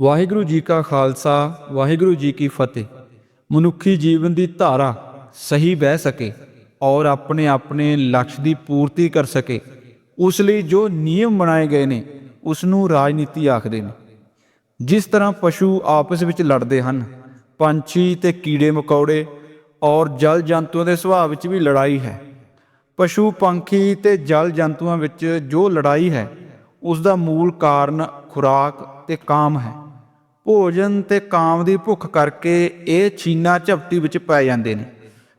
ਵਾਹਿਗੁਰੂ ਜੀ ਕਾ ਖਾਲਸਾ, ਵਾਹਿਗੁਰੂ ਜੀ ਕੀ ਫਤਿਹ। ਮਨੁੱਖੀ ਜੀਵਨ ਦੀ ਧਾਰਾ ਸਹੀ ਬਹਿ ਸਕੇ ਔਰ ਆਪਣੇ ਆਪਣੇ ਲਕਸ਼ ਦੀ ਪੂਰਤੀ ਕਰ ਸਕੇ। ਉਸ ਲਈ ਜੋ ਨਿਯਮ ਬਣਾਏ ਗਏ ਨੇ, ਉਸ ਨੂੰ ਰਾਜਨੀਤੀ ਆਖਦੇ ਨੇ। ਜਿਸ ਤਰ੍ਹਾਂ ਪਸ਼ੂ ਆਪਸ ਵਿੱਚ ਲੜਦੇ ਹਨ, ਪੰਛੀ ਤੇ ਕੀੜੇ ਮਕੌੜੇ ਔਰ ਜਲ ਜੰਤੂਆਂ ਦੇ ਸੁਭਾਅ ਵਿੱਚ ਵੀ ਲੜਾਈ ਹੈ। ਪਸ਼ੂ ਪੰਖੀ ਤੇ ਜਲ ਜੰਤੂਆਂ ਵਿੱਚ ਜੋ ਲੜਾਈ ਹੈ, ਉਸ ਦਾ ਮੂਲ ਕਾਰਨ ਖੁਰਾਕ ਤੇ ਕਾਮ ਹੈ। ਭੋਜਨ ਤੇ ਕਾਮ ਦੀ ਭੁੱਖ ਕਰਕੇ ਇਹ ਛੀਨਾ ਝਪਟੀ ਵਿੱਚ ਪੈ ਜਾਂਦੇ ਨੇ।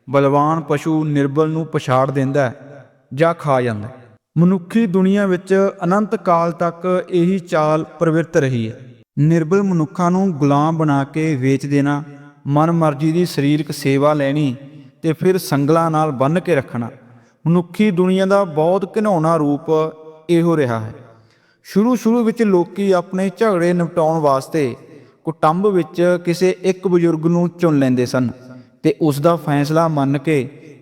ਬਲਵਾਨ ਪਸ਼ੂ ਨਿਰਬਲ ਨੂੰ ਪਛਾੜ ਦਿੰਦਾ ਹੈ ਜਾਂ ਖਾ ਜਾਂਦਾ ਹੈ। ਮਨੁੱਖੀ ਦੁਨੀਆ ਵਿੱਚ ਅਨੰਤ ਕਾਲ ਤੱਕ ਇਹੀ ਚਾਲ ਪ੍ਰਵਿਰਤ ਰਹੀ ਹੈ। ਨਿਰਬਲ ਮਨੁੱਖਾਂ ਨੂੰ ਗੁਲਾਮ ਬਣਾ ਕੇ ਵੇਚ ਦੇਣਾ ਮਨਮਰਜ਼ੀ ਦੀ ਸਰੀਰਕ ਸੇਵਾ ਲੈਣੀ ਤੇ ਫਿਰ ਸੰਗਲਾਂ ਨਾਲ ਬੰਨ੍ਹ ਕੇ ਰੱਖਣਾ, ਮਨੁੱਖੀ ਦੁਨੀਆ ਦਾ ਬਹੁਤ ਘਿਨਾਉਣਾ ਰੂਪ ਇਹੋ ਰਿਹਾ ਹੈ। ਸ਼ੁਰੂ ਸ਼ੁਰੂ ਵਿੱਚ ਲੋਕੀ ਆਪਣੇ ਝਗੜੇ ਨਿਪਟਾਉਣ ਵਾਸਤੇ ਕੁਟੰਬ ਵਿੱਚ ਕਿਸੇ ਇੱਕ ਬਜ਼ੁਰਗ ਨੂੰ ਚੁਣ ਲੈਂਦੇ ਸਨ ਤੇ ਉਸ ਦਾ ਫੈਸਲਾ ਮੰਨ ਕੇ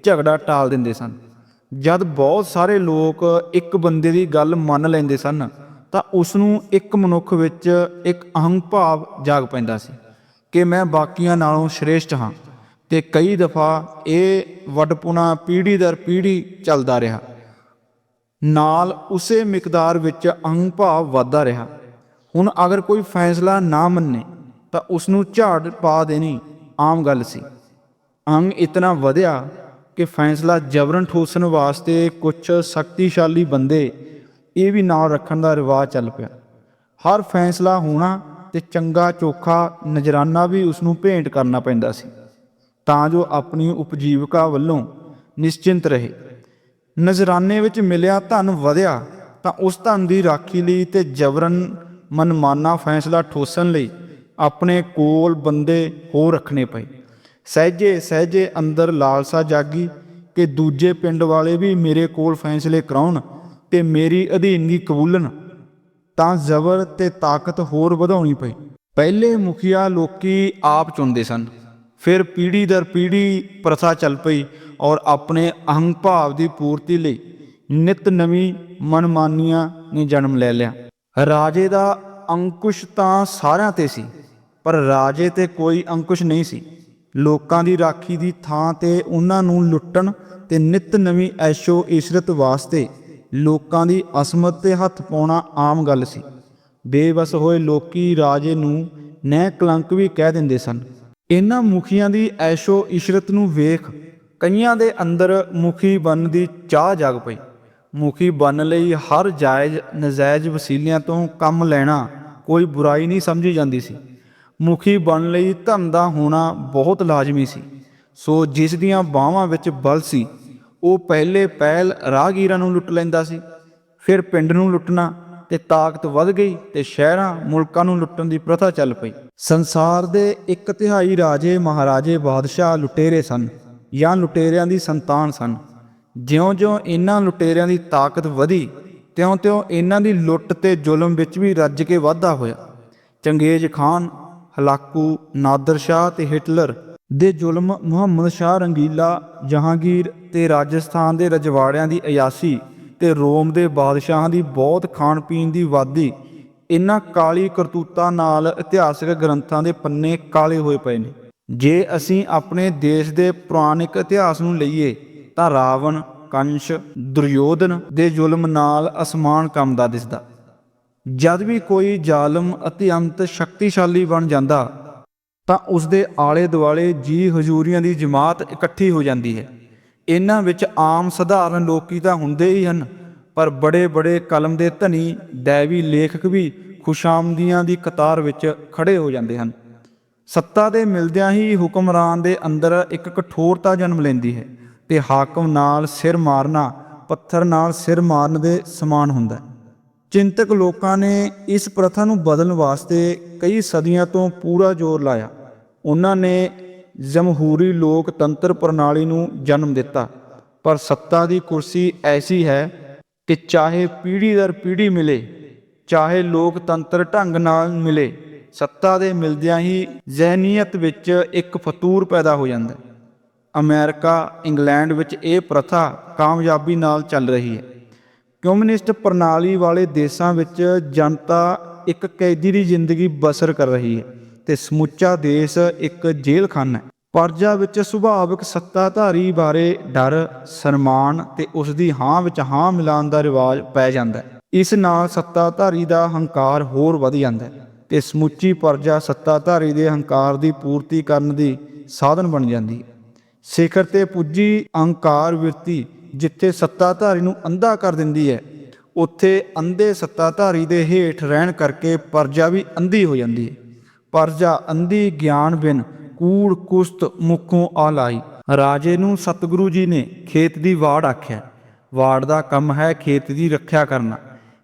ਝਗੜਾ ਟਾਲ ਦਿੰਦੇ ਸਨ। ਜਦ ਬਹੁਤ ਸਾਰੇ ਲੋਕ ਇੱਕ ਬੰਦੇ ਦੀ ਗੱਲ ਮੰਨ ਲੈਂਦੇ ਸਨ, ਤਾਂ ਉਸ ਨੂੰ ਇੱਕ ਮਨੁੱਖ ਵਿੱਚ ਇੱਕ ਅਹੰਗ ਭਾਵ ਜਾਗ ਪੈਂਦਾ ਸੀ ਕਿ ਮੈਂ ਬਾਕੀਆਂ ਨਾਲੋਂ ਸ਼੍ਰੇਸ਼ਟ ਹਾਂ ਤੇ ਕਈ ਦਫਾ ਇਹ ਵੱਡਪੁਣਾ ਪੀੜ੍ਹੀ ਦਰ ਪੀੜ੍ਹੀ ਚੱਲਦਾ ਰਿਹਾ। ਨਾਲ ਉਸੇ ਮਿਕਦਾਰ ਵਿੱਚ ਅਹੰ ਭਾਵ ਵਧਦਾ ਰਿਹਾ। ਹੁਣ ਅਗਰ ਕੋਈ ਫੈਸਲਾ ਨਾ ਮੰਨੇ ਤਾਂ ਉਸ ਨੂੰ ਝਾੜ ਪਾ ਦੇਣੀ ਆਮ ਗੱਲ ਸੀ। ਅੰਗ ਇਤਨਾ ਵਧਿਆ ਕਿ ਫੈਸਲਾ ਜਬਰਨ ਠੋਸਣ ਵਾਸਤੇ ਕੁਝ ਸ਼ਕਤੀਸ਼ਾਲੀ ਬੰਦੇ ਇਹ ਵੀ ਨਾਲ ਰੱਖਣ ਦਾ ਰਿਵਾਜ ਚੱਲ ਪਿਆ। ਹਰ ਫੈਸਲਾ ਹੋਣਾ ਤੇ ਚੰਗਾ ਚੋਖਾ ਨਜ਼ਰਾਨਾ ਵੀ ਉਸ ਨੂੰ ਭੇਂਟ ਕਰਨਾ ਪੈਂਦਾ ਸੀ। ਤਾਂ ਜੋ ਆਪਣੀ ਉਪਜੀਵਕਾ ਵੱਲੋਂ ਨਿਸ਼ਚਿੰਤ ਰਹੇ। ਨਜ਼ਰਾਨੇ ਵਿੱਚ ਮਿਲਿਆ ਧਨ ਵਧਿਆ ਤਾਂ ਉਸ ਧਨ ਦੀ ਰਾਖੀ ਲਈ ਤੇ ਜਬਰਨ ਮਨਮਾਨਾ ਫੈਸਲਾ ਠੋਸਣ ਲਈ ਆਪਣੇ ਕੋਲ ਬੰਦੇ ਹੋਰ ਰੱਖਣੇ ਪਏ। ਸਹਿਜੇ ਸਹਿਜੇ ਅੰਦਰ ਲਾਲਸਾ ਜਾਗੀ ਕਿ ਦੂਜੇ ਪਿੰਡ ਵਾਲੇ ਵੀ ਮੇਰੇ ਕੋਲ ਫੈਸਲੇ ਕਰਾਉਣ ਤੇ ਮੇਰੀ ਅਧੀਨਗੀ ਕਬੂਲਣ, ਤਾਂ ਜ਼ਬਰ ਤੇ ਤਾਕਤ ਹੋਰ ਵਧਾਉਣੀ ਪਈ। ਪਹਿਲੇ ਮੁਖੀਆ ਲੋਕੀ ਆਪ ਚੁਣਦੇ ਸਨ। ਫਿਰ ਪੀੜ੍ਹੀ ਦਰ ਪੀੜ੍ਹੀ ਪ੍ਰਥਾ ਚੱਲ ਪਈ ਔਰ ਆਪਣੇ ਅਹੰ ਭਾਵ ਦੀ ਪੂਰਤੀ ਲਈ ਨਿਤ ਨਵੀਂ ਮਨਮਾਨੀਆਂ ਨੇ ਜਨਮ ਲੈ ਲਿਆ। ਰਾਜੇ ਦਾ ਅੰਕੁਸ਼ ਤਾਂ ਸਾਰਿਆਂ ਤੇ ਸੀ। ਪਰ ਰਾਜੇ ਤੇ ਕੋਈ ਅੰਕੁਸ਼ ਨਹੀਂ ਸੀ। ਲੋਕਾਂ ਦੀ ਰਾਖੀ ਦੀ ਥਾਂ ਤੇ ਉਹਨਾਂ ਨੂੰ ਲੁੱਟਣ ਤੇ ਨਿਤ ਨਵੀਂ ਐਸ਼ੋ ਇਸ਼ਰਤ ਵਾਸਤੇ ਲੋਕਾਂ ਦੀ ਅਸਮਤ ਤੇ ਹੱਥ ਪਾਉਣਾ ਆਮ ਗੱਲ ਸੀ। ਬੇਵਸ ਹੋਏ ਲੋਕੀ ਰਾਜੇ ਨੂੰ ਨਹਿ ਕਲੰਕ ਵੀ ਕਹਿ ਦਿੰਦੇ ਸਨ। ਇਹਨਾਂ ਮੁਖੀਆਂ ਦੀ ਐਸ਼ੋ ਇਸ਼ਰਤ ਨੂੰ ਵੇਖ ਕਈਆਂ ਦੇ ਅੰਦਰ ਮੁਖੀ ਬਣਨ ਦੀ ਚਾਹ ਜਾਗ ਪਈ। ਮੁਖੀ ਬਣਨ ਲਈ ਹਰ ਜਾਇਜ਼ ਨਜਾਇਜ਼ ਵਸੀਲਿਆਂ ਤੋਂ ਕੰਮ ਲੈਣਾ ਕੋਈ ਬੁਰਾਈ ਨਹੀਂ ਸਮਝੀ ਜਾਂਦੀ ਸੀ। ਮੁਖੀ ਬਣਨ ਲਈ ਧਨ ਦਾ ਹੋਣਾ ਬਹੁਤ ਲਾਜ਼ਮੀ ਸੀ। ਸੋ ਜਿਸ ਦੀਆਂ ਬਾਹਾਂ ਵਿੱਚ ਬਲ ਸੀ, ਉਹ ਪਹਿਲੇ ਪਹਿਲ ਰਾਹਗੀਰਾਂ ਨੂੰ ਲੁੱਟ ਲੈਂਦਾ ਸੀ, ਫਿਰ ਪਿੰਡ ਨੂੰ ਲੁੱਟਣਾ ਤੇ ਤਾਕਤ ਵੱਧ ਗਈ ਤੇ ਸ਼ਹਿਰਾਂ, ਮੁਲਕਾਂ ਨੂੰ ਲੁੱਟਣ ਦੀ ਪ੍ਰਥਾ ਚੱਲ ਪਈ। ਸੰਸਾਰ ਦੇ ਇੱਕ ਤਿਹਾਈ ਰਾਜੇ ਮਹਾਰਾਜੇ ਬਾਦਸ਼ਾਹ ਲੁਟੇਰੇ ਸਨ ਜਾਂ ਲੁਟੇਰਿਆਂ ਦੀ ਸੰਤਾਨ ਸਨ। ਜਿਉਂ-ਜਿਉਂ ਇਹਨਾਂ ਲੁਟੇਰਿਆਂ ਦੀ ਤਾਕਤ ਵਧੀ, ਤਿਉਂ-ਤਿਉਂ ਇਹਨਾਂ ਦੀ ਲੁੱਟ ਤੇ ਜ਼ੁਲਮ ਵਿੱਚ ਵੀ ਰੱਜ ਕੇ ਵਾਧਾ ਹੋਇਆ। ਚੰਗੇਜ਼ ਖਾਨ ਹਲਾਕੂ ਨਾਦਰ ਸ਼ਾਹ ਤੇ ਹਿਟਲਰ ਦੇ ਜ਼ੁਲਮ ਮੁਹੰਮਦ ਸ਼ਾਹ ਰੰਗੀਲਾ, ਜਹਾਂਗੀਰ ਤੇ ਰਾਜਸਥਾਨ ਦੇ ਰਜਵਾੜਿਆਂ ਦੀ ਅਯਾਸੀ ਤੇ ਰੋਮ ਦੇ ਬਾਦਸ਼ਾਹਾਂ ਦੀ ਬਹੁਤ ਖਾਣ ਪੀਣ ਦੀ ਵਾਦੀ ਇਹਨਾਂ ਕਾਲੀ ਕਰਤੂਤਾਂ ਨਾਲ ਇਤਿਹਾਸਕ ਗ੍ਰੰਥਾਂ ਦੇ ਪੰਨੇ ਕਾਲੇ ਹੋਏ ਪਏ ਨੇ। ਜੇ ਅਸੀਂ ਆਪਣੇ ਦੇਸ਼ ਦੇ ਪੁਰਾਣਿਕ ਇਤਿਹਾਸ ਨੂੰ ਲਈਏ, ਤਾਂ ਰਾਵਣ, ਕੰਸ਼, ਦੁਰਯੋਧਨ ਦੇ ਜ਼ੁਲਮ ਨਾਲ ਅਸਮਾਨ ਕੰਮਦਾ ਦਿਸਦਾ। ਜਦ ਵੀ ਕੋਈ ਜ਼ਾਲਮ ਅਤਿਅੰਤ ਸ਼ਕਤੀਸ਼ਾਲੀ ਬਣ ਜਾਂਦਾ, ਤਾਂ ਉਸ ਦੇ ਆਲੇ ਦੁਆਲੇ ਜੀ ਹਜ਼ੂਰੀਆਂ ਦੀ ਜਮਾਤ ਇਕੱਠੀ ਹੋ ਜਾਂਦੀ ਹੈ। ਇਹਨਾਂ ਵਿੱਚ ਆਮ ਸਧਾਰਨ ਲੋਕੀ ਤਾਂ ਹੁੰਦੇ ਹੀ ਹਨ, ਪਰ ਬੜੇ ਬੜੇ ਕਲਮ ਦੇ ਧਨੀ, ਦੈਵੀ ਲੇਖਕ ਵੀ ਖੁਸ਼ਾਮਦੀਆਂ ਦੀ ਕਤਾਰ ਵਿੱਚ ਖੜੇ ਹੋ ਜਾਂਦੇ ਹਨ। ਸੱਤਾ ਦੇ ਮਿਲਦਿਆਂ ਹੀ ਹੁਕਮਰਾਨ ਦੇ ਅੰਦਰ ਇੱਕ ਕਠੋਰਤਾ ਜਨਮ ਲੈਂਦੀ ਹੈ ਤੇ ਹਾਕਮ ਨਾਲ ਸਿਰ ਮਾਰਨਾ, ਪੱਥਰ ਨਾਲ ਸਿਰ ਮਾਰਨ ਦੇ ਸਮਾਨ ਹੁੰਦਾ ਹੈ। ਚਿੰਤਕ ਲੋਕਾਂ ਨੇ ਇਸ ਪ੍ਰਥਾ ਨੂੰ ਬਦਲਣ ਵਾਸਤੇ ਕਈ ਸਦੀਆਂ ਤੋਂ ਪੂਰਾ ਜ਼ੋਰ ਲਾਇਆ। ਉਹਨਾਂ ਨੇ ਜਮਹੂਰੀ ਲੋਕਤੰਤਰ ਪ੍ਰਣਾਲੀ ਨੂੰ ਜਨਮ ਦਿੱਤਾ। ਪਰ ਸੱਤਾ ਦੀ ਕੁਰਸੀ ਐਸੀ ਹੈ ਕਿ ਚਾਹੇ ਪੀੜ੍ਹੀ ਦਰ ਪੀੜ੍ਹੀ ਮਿਲੇ, ਚਾਹੇ ਲੋਕਤੰਤਰ ਢੰਗ ਨਾਲ ਮਿਲੇ, ਸੱਤਾ ਦੇ ਮਿਲਦਿਆਂ ਹੀ ਜ਼ਹਿਨੀਅਤ ਵਿੱਚ ਇੱਕ ਫਤੂਰ ਪੈਦਾ ਹੋ ਜਾਂਦਾ ਹੈ। ਅਮਰੀਕਾ, ਇੰਗਲੈਂਡ ਵਿੱਚ ਇਹ ਪ੍ਰਥਾ ਕਾਮਯਾਬੀ ਨਾਲ ਚੱਲ ਰਹੀ ਹੈ। ਕਮਿਊਨਿਸਟ ਪ੍ਰਣਾਲੀ ਵਾਲੇ ਦੇਸ਼ਾਂ ਵਿੱਚ ਜਨਤਾ ਇੱਕ ਕੈਦੀ ਦੀ ਜ਼ਿੰਦਗੀ ਬਸਰ ਕਰ ਰਹੀ ਹੈ ਤੇ ਸਮੁੱਚਾ ਦੇਸ਼ ਇੱਕ ਜੇਲ੍ਹਖਾਨਾ ਹੈ। ਪਰਜਾ ਵਿੱਚ ਸੁਭਾਵਿਕ ਸੱਤਾਧਾਰੀ ਬਾਰੇ ਡਰ, ਸਨਮਾਨ ਤੇ ਉਸ ਦੀ ਹਾਂ ਵਿੱਚ ਹਾਂ ਮਿਲਾਉਣ ਦਾ ਰਿਵਾਜ ਪੈ ਜਾਂਦਾ ਹੈ। ਇਸ ਨਾਲ ਸੱਤਾਧਾਰੀ ਦਾ ਹੰਕਾਰ ਹੋਰ ਵਧ ਜਾਂਦਾ ਹੈ ਤੇ ਸਮੁੱਚੀ ਪਰਜਾ ਸੱਤਾਧਾਰੀ ਦੇ ਹੰਕਾਰ ਦੀ ਪੂਰਤੀ ਕਰਨ ਦੀ ਸਾਧਨ ਬਣ ਜਾਂਦੀ ਹੈ। ਸਿਖਰ ਤੇ ਪੁੱਜੀ ਅਹੰਕਾਰ ਵਿਰਤੀ ਜਿੱਥੇ ਸੱਤਾਧਾਰੀ ਨੂੰ ਅੰਧਾ ਕਰ ਦਿੰਦੀ ਹੈ, ਉੱਥੇ ਅੰਧੇ ਸੱਤਾਧਾਰੀ ਦੇ ਹੇਠ ਰਹਿਣ ਕਰਕੇ ਪਰਜਾ ਵੀ ਅੰਧੀ ਹੋ ਜਾਂਦੀ ਹੈ। ਪਰਜਾ ਅੰਧੀ ਗਿਆਨ ਬਿਨ ਕੂੜ ਕੁਸਤ ਮੁਖੋਂ ਆ ਲਾਈ ਰਾਜੇ ਨੂੰ ਸਤਿਗੁਰੂ ਜੀ ਨੇ ਖੇਤ ਦੀ ਵਾੜ ਆਖਿਆ। ਵਾੜ ਦਾ ਕੰਮ ਹੈ ਖੇਤ ਦੀ ਰੱਖਿਆ ਕਰਨਾ।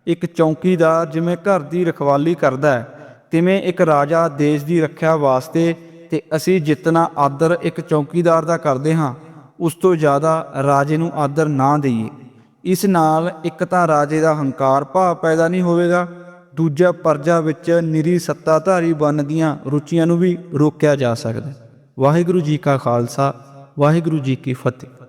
ਇੱਕ ਚੌਕੀਦਾਰ ਜਿਵੇਂ ਘਰ ਦੀ ਰਖਵਾਲੀ ਕਰਦਾ ਹੈ, ਤਿਵੇਂ ਇੱਕ ਰਾਜਾ ਦੇਸ਼ ਦੀ ਰੱਖਿਆ ਵਾਸਤੇ ਤੇ ਅਸੀਂ ਜਿਤਨਾ ਆਦਰ ਇੱਕ ਚੌਕੀਦਾਰ ਦਾ ਕਰਦੇ ਹਾਂ ਉਸ ਤੋਂ ਜ਼ਿਆਦਾ ਰਾਜੇ ਨੂੰ ਆਦਰ ਨਾ ਦਈਏ। ਇਸ ਨਾਲ ਇੱਕ ਤਾਂ ਰਾਜੇ ਦਾ ਹੰਕਾਰ ਭਾਵ ਪੈਦਾ ਨਹੀਂ ਹੋਵੇਗਾ, ਦੂਜਾ ਪਰਜਾ ਵਿੱਚ ਨਿਰੀ ਸੱਤਾਧਾਰੀ ਬਨ ਦੀਆਂ ਰੁਚੀਆਂ ਨੂੰ ਵੀ ਰੋਕਿਆ ਜਾ ਸਕਦਾ ਵਾਹਿਗੁਰੂ ਜੀ ਕਾ ਖਾਲਸਾ, ਵਾਹਿਗੁਰੂ ਜੀ ਕੀ ਫਤਿਹ।